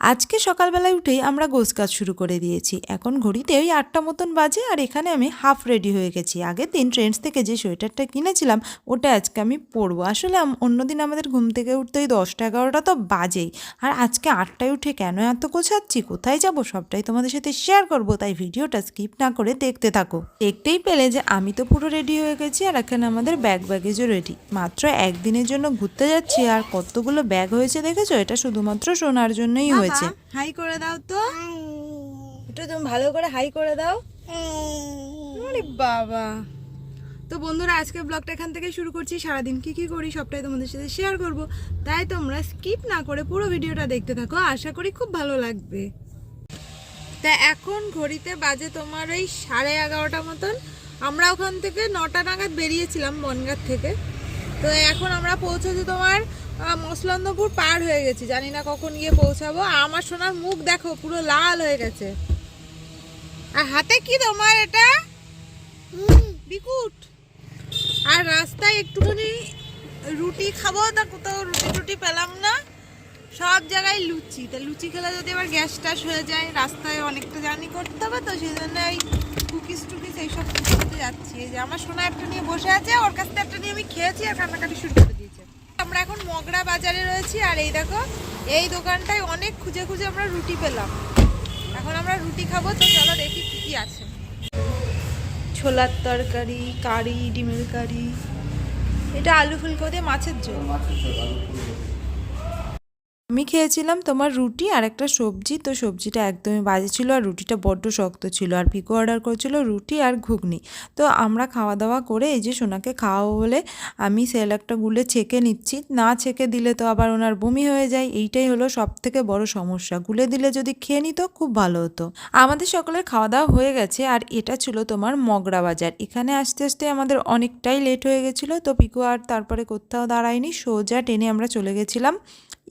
আজকে সকালবেলায় উঠেই আমরা গোছ কাজ শুরু করে দিয়েছি। এখন ঘড়িতে ওই আটটা মতন বাজে আর এখানে আমি হাফ রেডি হয়ে গেছি। আগের দিন ট্রেন্ডস থেকে যে সোয়েটারটা কিনেছিলাম, ওটা আজকে আমি পরবো। আসলে অন্যদিন আমাদের ঘুম থেকে উঠতে ওই দশটা এগারোটা তো বাজেই। আর আজকে আটটায় উঠে কেন এত গোছাচ্ছি? কোথায় যাব? সবটাই তোমাদের সাথে শেয়ার করব, তাই ভিডিওটা স্কিপ না করে দেখতে থাকো। দেখতেই পেলে যে আমি তো পুরো রেডি হয়ে গেছি আর এখানে আমাদের ব্যাগ ব্যাগেজও রেডি মাত্র একদিনের জন্য ঘুরতে যাচ্ছি আর কতগুলো ব্যাগ হয়েছে দেখেছ? এটা শুধুমাত্র শোনার জন্যই হয়েছে হাই করে দাও তো। একটু তুমি ভালো করে হাই করে দাও। আরে বাবা। তো বন্ধুরা আজকে ব্লগটা এখান থেকে শুরু করছি। সারাদিন কি কি করি সবটাই তোমাদের সাথে শেয়ার করব। তাই তোমরা স্কিপ না করে পুরো ভিডিওটা দেখতে থাকো। আশা করি খুব ভালো লাগবে। তা এখন ঘড়িতে বাজে তোমার ওই সাড়ে এগারোটা মতন। আমরা ওখান থেকে নটা নাগাদ বেরিয়েছিলাম বনগাঁ থেকে। তো এখন আমরা পৌঁছেছি তোমার মসলান্দপুর পার হয়ে গেছি। জানি না কখন গিয়ে পৌঁছাবো। আমার সোনার মুখ দেখো, পুরো লাল হয়ে গেছে। আর হাতে কি তোমার এটা? বিকুট। আর রাস্তায় একটুখানি রুটি খাব? তা কোথাও রুটি টুটি পেলাম না। সব জায়গায় লুচি। তা লুচি খেলে যদি আবার গ্যাস ট্যাস হয়ে যায়, রাস্তায় অনেকটা জার্নি করতে হবে, তো সেই জন্য এই কুকিস টুকিস এইসব করতে যাচ্ছি। যে আমার সোনা একটা নিয়ে বসে আছে, ওর কাছ থেকে একটা নিয়ে আমি খেয়েছি আর কান্নাকাটি শুরু করে দিয়েছে। আমরা এখন মগরা বাজারে রয়েছি আর এই দেখো, এই দোকানটায় অনেক খুঁজে খুঁজে আমরা রুটি পেলাম। এখন আমরা রুটি খাব, তো চলো দেখি কি কি আছে। ছোলার তরকারি, কারি, ডিমের কারি, এটা আলু ফুলকো দিয়ে মাছের ঝোল। আমি খেয়েছিলাম তোমার রুটি আর একটা সবজি। তো সবজিটা একদমই বাজে ছিল আর রুটিটা বড্ড শক্ত ছিল। আর পিকো অর্ডার করেছিল রুটি আর ঘুগনি। তো আমরা খাওয়া দাওয়া করে এই যে সোনাকে খাওয়াবো বলে আমি সেল একটা গুলে ছেঁকে নিচ্ছি। না ছেঁকে দিলে তো আবার ওনার বমি হয়ে যায়। এইটাই হলো সব থেকে বড় সমস্যা। গুলে দিলে যদি খেয়ে নিত খুব ভালো হতো। আমাদের সকলের খাওয়া দাওয়া হয়ে গেছে আর এটা ছিল তোমার মগরা বাজার। এখানে আসতে আসতে আমাদের অনেকটাই লেট হয়ে গেছিল। তো পিকো আর তারপরে কোথাও দাঁড়ায়নি। সোজা টেনে আমরা চলে গেছিলাম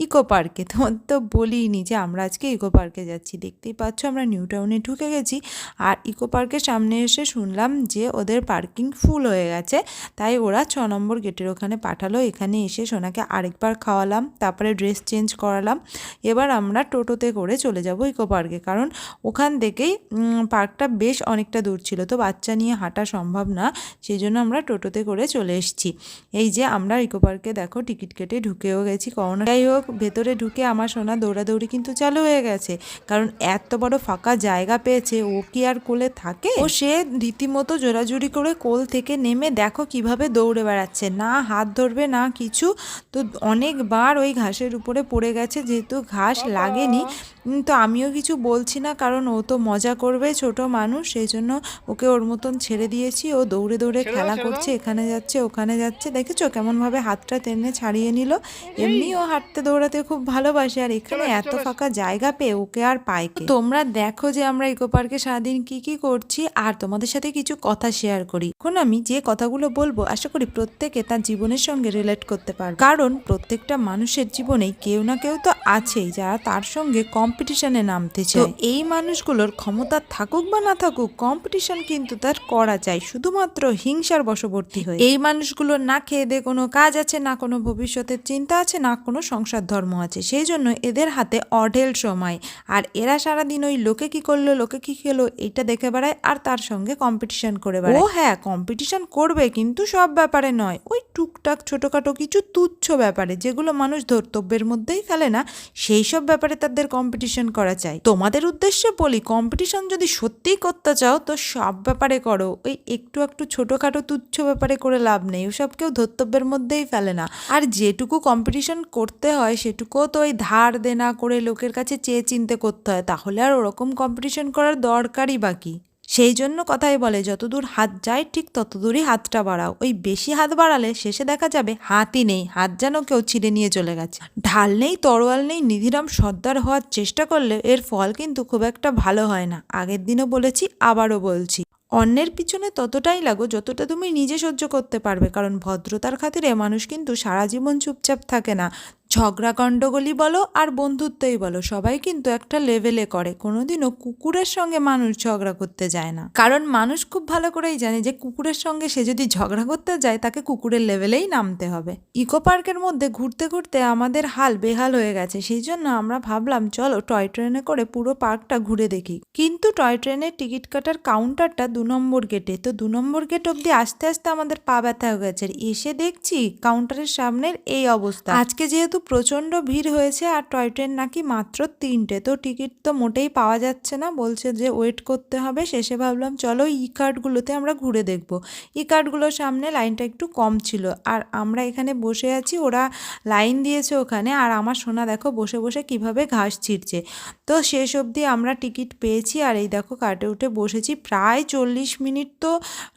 ইকো পার্কে। তোমার তো বলিনি যে আমরা আজকে ইকো পার্কে যাচ্ছি। দেখতেই পাচ্ছ আমরা নিউ টাউনে ঢুকে গেছি। আর ইকো পার্কের সামনে এসে শুনলাম যে ওদের পার্কিং ফুল হয়ে গেছে। তাই ওরা ছ নম্বর গেটের ওখানে পাঠালো। এখানে এসে সোনাকে আরেকবার খাওয়ালাম। তারপরে ড্রেস চেঞ্জ করালাম। এবার আমরা টোটোতে করে চলে যাব ইকো পার্কে। কারণ ওখান থেকেই পার্কটা বেশ অনেকটা দূর ছিল। তো বাচ্চা নিয়ে হাঁটা সম্ভব না। সেই জন্য আমরা টোটোতে করে চলে এসেছি। এই যে আমরা ইকো পার্কে দেখো, টিকিট কেটে ঢুকেও গেছি। করোনা যাই হোক ভেতরে ঢুকে আমার সোনা দৌড়াদৌড়ি কিন্তু চালু হয়ে গেছে। কারণ এত বড় ফাঁকা জায়গা পেয়েছে ও কি আর কোলে থাকে? ও সে রীতিমতো জোরাজুরি করে কোল থেকে নেমে দেখো কীভাবে দৌড়ে বেড়াচ্ছে। না হাত ধরবে না কিছু। তো অনেকবার ওই ঘাসের উপরে পড়ে গেছে যেহেতু ঘাস লাগেনি। তো আমিও কিছু বলছি না কারণ ও তো মজা করবে ছোট মানুষ। সেই জন্য ওকে ওর মতন ছেড়ে দিয়েছি। ও দৌড়ে দৌড়ে খেলা করছে এখানে যাচ্ছে ওখানে যাচ্ছে। দেখেছ কেমনভাবে হাতটা টেনে ছাড়িয়ে নিল? এমনি ও হাঁটতে দৌড়াতে খুব ভালোবাসে আর এখানে এত ফাঁকা জায়গা পেয়ে ওকে আর পায়। তোমরা দেখো যে আমরা ইকো পার্কে সারাদিন কি কি করছি আর তোমাদের সাথে কিছু কথা শেয়ার করি। এখন আমি যে কথাগুলো বলব আশা করি প্রত্যেকে তার জীবনের সঙ্গে রিলেট করতে পারবে। কারণ প্রত্যেকটা মানুষের জীবনে কেউ না কেউ তো আছেই যারা তার সঙ্গে কম্পিটিশনে নামতে চায় এই মানুষগুলোর ক্ষমতা থাকুক বা না থাকুক কম্পিটিশন কিন্তু তার করা যায় শুধুমাত্র হিংসার বশবর্তী হয়ে। এই মানুষগুলোর না খেয়ে দিয়ে কোনো কাজ আছে না কোনো ভবিষ্যতের চিন্তা আছে না কোনো সংসার ধর্ম আছে। সেই জন্য এদের হাতে অঢেল সময়। আর এরা সারাদিন ওই লোকে কি করল, লোকে কি খেলো, এইটা দেখে বেড়ায় আর তার সঙ্গে কম্পিটিশন করে বেড়ায়। ও হ্যাঁ কম্পিটিশন করবে কিন্তু সব ব্যাপারে নয়। ওই টুকটাক ছোটোখাটো কিছু তুচ্ছ ব্যাপারে যেগুলো মানুষ ধর্তব্যের মধ্যেই ফেলে না, সেই সব ব্যাপারে তাদের কম্পিটিশন করা চাই। তোমাদের উদ্দেশ্যে বলি কম্পিটিশন যদি সত্যিই করতে চাও তো সব ব্যাপারে করো। ওই একটু একটু ছোটোখাটো তুচ্ছ ব্যাপারে করে লাভ নেই। ওসব কেউ ধর্তব্যের মধ্যেই ফেলে না। আর যেটুকু কম্পিটিশন করতে হয় সেটুকুও তো ওই ধার দেনা করে লোকের কাছে চেয়ে চিনতে করতে হয়। তাহলে আর ওরকম কম্পিটিশন করার দরকারই বাকি সেই জন্য কথাই বলে, যতদূর হাত যায়, ঠিক ততদূরই হাতটা বাড়াও। ওই বেশি হাত বাড়ালে শেষে দেখা যাবে হাতই নেই, হাত যেন কেউ ছিঁড়ে নিয়ে চলে গেছে। ঢাল নেই, তরোয়াল নেই, নিধিরাম সর্দার হওয়ার চেষ্টা করলে এর ফল কিন্তু খুব একটা ভালো হয় না। আগের দিনও বলেছি, আবারও বলছি। অন্যের পিছনে ততটাই লাগো যতটা তুমি নিজে সহ্য করতে পারবে, কারণ ভদ্রতার খাতিরে মানুষ কিন্তু সারা জীবন চুপচাপ থাকে না। ঝগড়া বলো আর বন্ধুত্বই বলো, সবাই কিন্তু একটা লেভেলে করে। কোনোদিনও কুকুরের সঙ্গে মানুষ ঝগড়া করতে যায় না। কারণ মানুষ খুব ভালো করেই জানে যে কুকুরের সঙ্গে সে যদি ঝগড়া করতে যায়, তাকে কুকুরের লেভেলেই নামতে হবে। ইকো পার্কের মধ্যে ঘুরতে ঘুরতে আমাদের হাল বেহাল হয়ে গেছে। সেই জন্য আমরা ভাবলাম, চলো টয় ট্রেনে করে পুরো পার্কটা ঘুরে দেখি। কিন্তু টয় ট্রেনের টিকিট কাটার কাউন্টারটা দু নম্বর গেটে তো দু নম্বর গেট অব্দি আস্তে আস্তে আমাদের পা ব্যথা হয়ে গেছে। এসে দেখছি কাউন্টারের সামনের এই অবস্থা। আজকে যেহেতু প্রচণ্ড ভিড় হয়েছে আর টয় ট্রেন নাকি মাত্র তিনটে। তো টিকিট তো মোটেই পাওয়া যাচ্ছে না। বলছে যে ওয়েট করতে হবে। শেষে ভাবলাম, চলো ই কার্ডগুলোতে আমরা ঘুরে দেখব। ই কার্ডগুলোর সামনে লাইনটা একটু কম ছিল। আর আমরা এখানে বসে আছি, ওরা লাইন দিয়েছে ওখানে। আর আমার সোনা দেখো বসে বসে কীভাবে ঘাস ছিঁড়ছে তো শেষ অবধি আমরা টিকিট পেয়েছি। আর এই দেখো কাটে উঠে বসেছি। প্রায় চল্লিশ মিনিট তো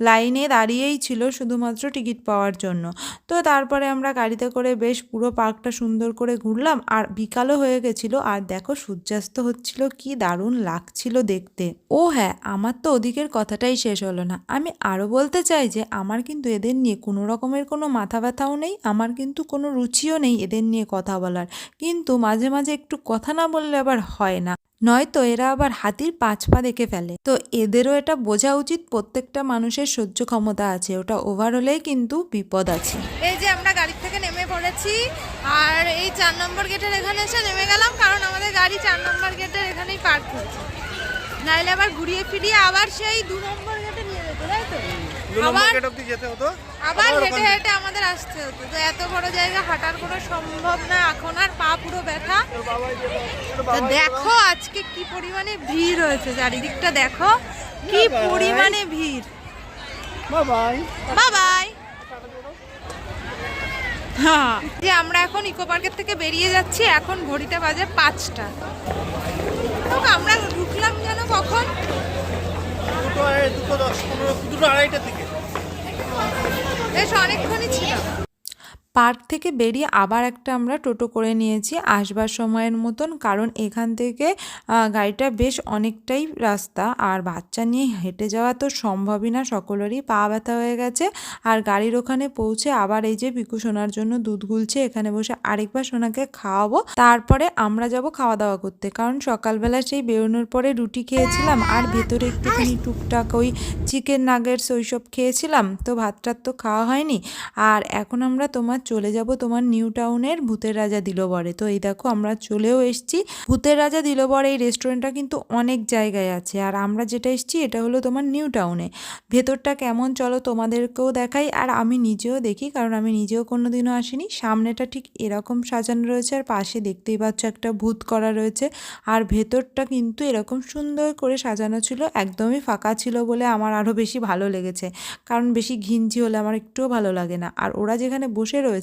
লাইনে দাঁড়িয়েই ছিল শুধুমাত্র টিকিট পাওয়ার জন্য। তো তারপরে আমরা গাড়িতে করে বেশ পুরো পার্কটা সুন্দর করে ঘুরলাম আর বিকালও হয়ে গেছিল আর দেখো সূর্যাস্ত হচ্ছিল, কি দারুণ লাগছিল দেখতে। ও হ্যাঁ আমার তো ওদিকের কথাটাই শেষ হলো না। আমি আরও বলতে চাই যে আমার কিন্তু এদের নিয়ে কোনো রকমের কোনো মাথা ব্যথাও নেই, আমার কিন্তু কোনো রুচিও নেই এদের নিয়ে কথা বলার। কিন্তু মাঝে মাঝে একটু কথা না বললে আবার হয় না। নয়তো এরা আবার হাতির পাঁচ পা দেখে ফেলে। তো এদেরও এটা বোঝা উচিত, প্রত্যেকটা মানুষের সহ্য ক্ষমতা আছে, ওটা ওভার হলেই কিন্তু বিপদ আছে। এই যে আমরা গাড়ি থেকে নেমে পড়েছি, আর এই চার নম্বর গেটের এখানে এসে নেমে গেলাম, কারণ আমাদের গাড়ি চার নম্বর গেটের এখানেই পার্ক হয়েছে নাইলে আবার ঘুরিয়ে ফিরিয়ে আবার সেই দু নম্বর যেতে হতো। আবার হেঁটে হেঁটে আমাদের আসতে হতো। তো এত বড় জায়গা হাঁটার কোনো সম্ভব না। এখন আর পা পুরো ব্যথা। তো দেখো আজকে কি পরিমাণে ভিড় হয়েছে চারিদিকটা দেখো। কি পরিমাণে ভিড়। বাবাই। বাবাই। হ্যাঁ। যে আমরা এখন ইকো পার্কের থেকে বেরিয়ে যাচ্ছি এখন ঘড়িতে বাজে পাঁচটা। তো আমরা ঢুকলাম যেন কখন? দুটো দুটো দশ পনেরো দুটো আড়াইটার দিকে। বেশ অনেকক্ষণই ছিল। পার্ক থেকে বেরিয়ে আবার একটা আমরা টোটো করে নিয়েছি আসবার সময়ের মতন, কারণ এখান থেকে গাড়িটা বেশ অনেকটাই রাস্তা। আর বাচ্চা নিয়ে হেঁটে যাওয়া তো সম্ভবই না, সকলেরই পা ব্যথা হয়ে গেছে। আর গাড়ির ওখানে পৌঁছে আবার এই যে পিকু সোনার জন্য দুধ গুলছে, এখানে বসে আরেকবার সোনাকে খাওয়াবো। তারপরে আমরা যাব খাওয়া দাওয়া করতে, কারণ সকালবেলা সেই বেরোনোর পরে রুটি খেয়েছিলাম আর ভেতরে একটুখানি টুকটাক ওই চিকেন নাগেটস ওইসব খেয়েছিলাম, তো ভাত টাত তো খাওয়া হয়নি। আর এখন আমরা তোমার চলে যাব তোমার নিউ টাউনের ভূতের রাজা দিলবরে। তো এই দেখো আমরা চলেও এসেছি। ভূতের রাজা দিলবর এই রেস্টুরেন্টটা কিন্তু অনেক জায়গায় আছে। আর আমরা যেটা এসছি এটা হলো তোমার নিউ টাউনে ভেতরটা কেমন চলো তোমাদেরকেও দেখাই। আর আমি নিজেও দেখি, কারণ আমি নিজেও কোনোদিনও আসিনি। সামনেটা ঠিক এরকম সাজানো রয়েছে আর পাশে দেখতেই পাচ্ছ একটা ভূত করা রয়েছে। আর ভেতরটা কিন্তু এরকম সুন্দর করে সাজানো ছিল, একদমই ফাঁকা ছিল বলে আমার আরও বেশি ভালো লেগেছে। কারণ বেশি ঘিঞ্জি হলে আমার একটুও ভালো লাগে না। আর ওরা যেখানে বসে রয়েছে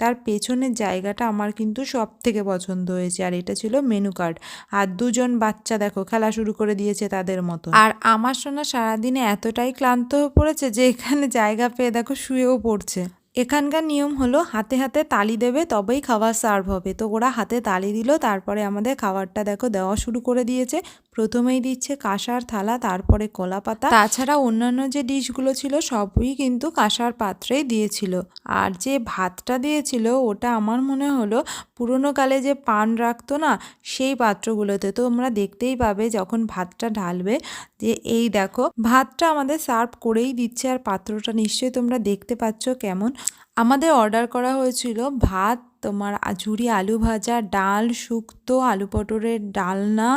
তার পেছনের জায়গাটা আমার কিন্তু সব থেকে পছন্দ হয়েছে। আর এটা ছিল মেনু কার্ড আর দুজন বাচ্চা দেখো, খেলা শুরু করে দিয়েছে তাদের মতো। আর আমার সোনা সারাদিনে এতটাই ক্লান্ত হয়ে পড়েছে যে এখানে জায়গা পেয়ে দেখো শুয়েও পড়ছে। এখানকার নিয়ম হলো, হাতে হাতে তালি দেবে, তবেই খাবার সার্ভ হবে। তো ওরা হাতে তালি দিল, তারপরে আমাদের খাবারটা দেখো দেওয়া শুরু করে দিয়েছে। প্রথমেই দিচ্ছে কাঁসার থালা, তারপরে কলা পাতা। তাছাড়া অন্যান্য যে ডিশগুলো ছিল, সবই কিন্তু কাঁসার পাত্রেই দিয়েছিল। আর যে ভাতটা দিয়েছিল, ওটা আমার মনে হলো পুরোনো কালে যে পান রাখতো না, সেই পাত্রগুলোতে তো তোমরা দেখতেই পাবে যখন ভাতটা ঢালবে যে, এই দেখো, ভাতটা আমাদের সার্ভ করেই দিচ্ছে আর পাত্রটা নিশ্চয়ই তোমরা দেখতে পাচ্ছ কেমন। আমাদের অর্ডার করা হয়েছিল ভাত তোমার ঝুরি আলু ভাজা, ডাল শুক্তো, আলু পটরের ডালনা,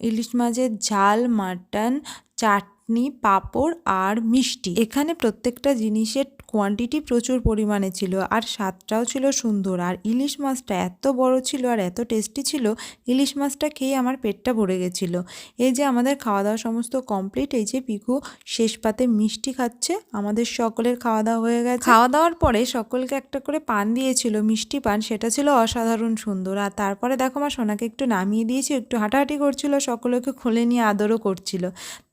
ইলিশ মাছের ঝাল, মাটন, চাটনি, পাঁপড় আর মিষ্টি। এখানে প্রত্যেকটা জিনিসের কোয়ান্টিটি প্রচুর পরিমাণে ছিল আর স্বাদটাও ছিল সুন্দর। আর ইলিশ মাছটা এত বড় ছিল আর এত টেস্টি ছিল ইলিশ মাছটা খেয়ে আমার পেটটা ভরে গেছিল। এই যে আমাদের খাওয়া দাওয়া সমস্ত কমপ্লিট এই যে পিকু শেষ পাতে মিষ্টি খাচ্ছে আমাদের সকলের খাওয়া দাওয়া হয়ে গেছে। খাওয়া দাওয়ার পরে সকলকে একটা করে পান দিয়েছিল মিষ্টি পান সেটা ছিল অসাধারণ সুন্দর। আর তারপরে দেখো আমার সোনাকে একটু নামিয়ে দিয়েছি একটু হাঁটাহাঁটি করছিল সকলকে খুলে নিয়ে আদরও করছিল।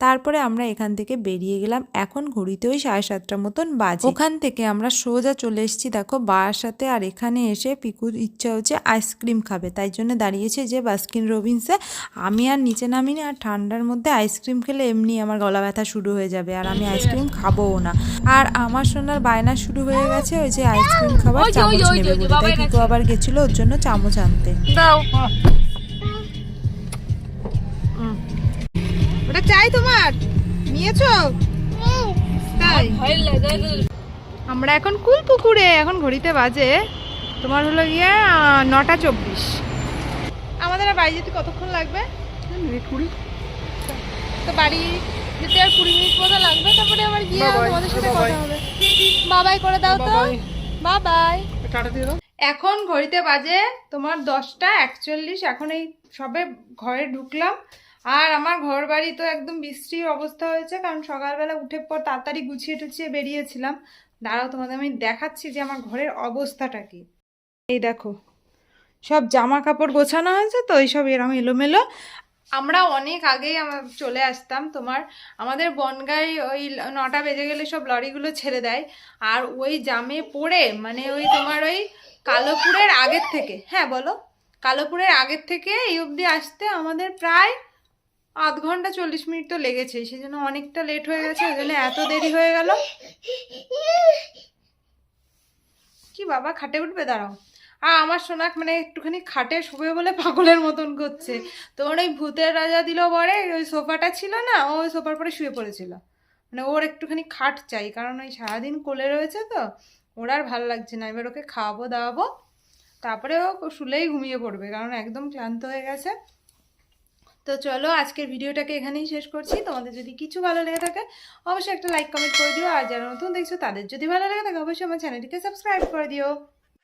তারপরে আমরা এখান থেকে বেরিয়ে গেলাম এখন ঘড়িতে ওই সাড়ে সাতটার মতন বাজে। ওখান থেকে আমরা সোজা চলে এসেছি দেখো বাসাতে আর এখানে এসে পিকুর ইচ্ছা হচ্ছে আইসক্রিম খাবে। তাই জন্য দাঁড়িয়েছে যে বাস্কিন রবিন্সে। আমি আর নিচে নামিনি আর ঠান্ডার মধ্যে আইসক্রিম খেলে এমনি আমার গলা ব্যথা শুরু হয়ে যাবে আর আমি আইসক্রিম খাবোও না। আর আমার সোনার বায়না শুরু হয়ে গেছে ওই যে আইসক্রিম খাবার চামচ নেবে বলে। তাই পিকু আবার গেছিল ওর জন্য চামচ আনতে। ওটা চাই তোমার? নিয়েছো? তাই। আমরা এখন কুল পুকুরে এখন ঘড়িতে বাজে তোমার হলো গিয়ে নটা চব্বিশ। আমাদের আর বাড়ি যেতে কতক্ষণ লাগবে? কুড়ি। তো বাড়ি যেতে আর কুড়ি মিনিট মতো লাগবে তারপরে আবার গিয়ে. তোমাদের সাথে কথা হবে। বাবাই করে দাও তো. বাবাই। টাটা দিয়ে দাও। এখন ঘড়িতে বাজে তোমার দশটা একচল্লিশ এখন এই সবে ঘরে ঢুকলাম। আর আমার ঘর বাড়ি তো একদম বৃষ্টির অবস্থা হয়েছে কারণ সকালবেলা উঠে পর তাড়াতাড়ি গুছিয়ে টুছিয়ে বেরিয়েছিলাম। দাঁড়াও তোমাদের, আমি দেখাচ্ছি যে আমার ঘরের অবস্থাটা কি। এই দেখো, সব জামা কাপড় গোছানো হয়েছে তো, এইসব এরম এলোমেলো। আমরা অনেক আগেই আমরা চলে আসতাম, তোমার আমাদের বনগাই ওই নটা বেজে গেলে সব লরিগুলো ছেড়ে দেয়। আর ওই জামে পড়ে মানে ওই তোমার ওই কালোপুরের আগের থেকে হ্যাঁ বলো, কালোপুরের আগের থেকে এই অবধি আসতে আমাদের প্রায় আধ ঘণ্টা চল্লিশ মিনিট তো লেগেছে সেই জন্য অনেকটা লেট হয়ে গেছে, ওই জন্য এত দেরি হয়ে গেল। কি বাবা, খাটে উঠবে? দাঁড়াও। আর আমার সোনাক মানে একটুখানি খাটে শোবে বলে পাগলের মতন করছে। তোমার ওই ভূতের রাজা দিল বরে, ওই সোফাটা ছিল না, ও ওই সোফার পরে শুয়ে পড়েছিল। মানে ওর একটুখানি খাট চাই, কারণ ওই সারাদিন কোলে রয়েছে তো, ওর আর ভালো লাগছে না। এবার ওকে খাওয়াবো, দাওয়াবো, তারপরে ও শুলেই ঘুমিয়ে পড়বে, কারণ একদম ক্লান্ত হয়ে গেছে। তো চলো আজকের ভিডিওটাকে এখানেই শেষ করছি। তোমাদের যদি কিছু ভালো লেগে থাকে, অবশ্যই একটা লাইক কমেন্ট করে দিও। আর যারা নতুন দেখছ, তাদের যদি ভালো লেগে থাকে, অবশ্যই আমার চ্যানেলটিকে সাবস্ক্রাইব করে দিও।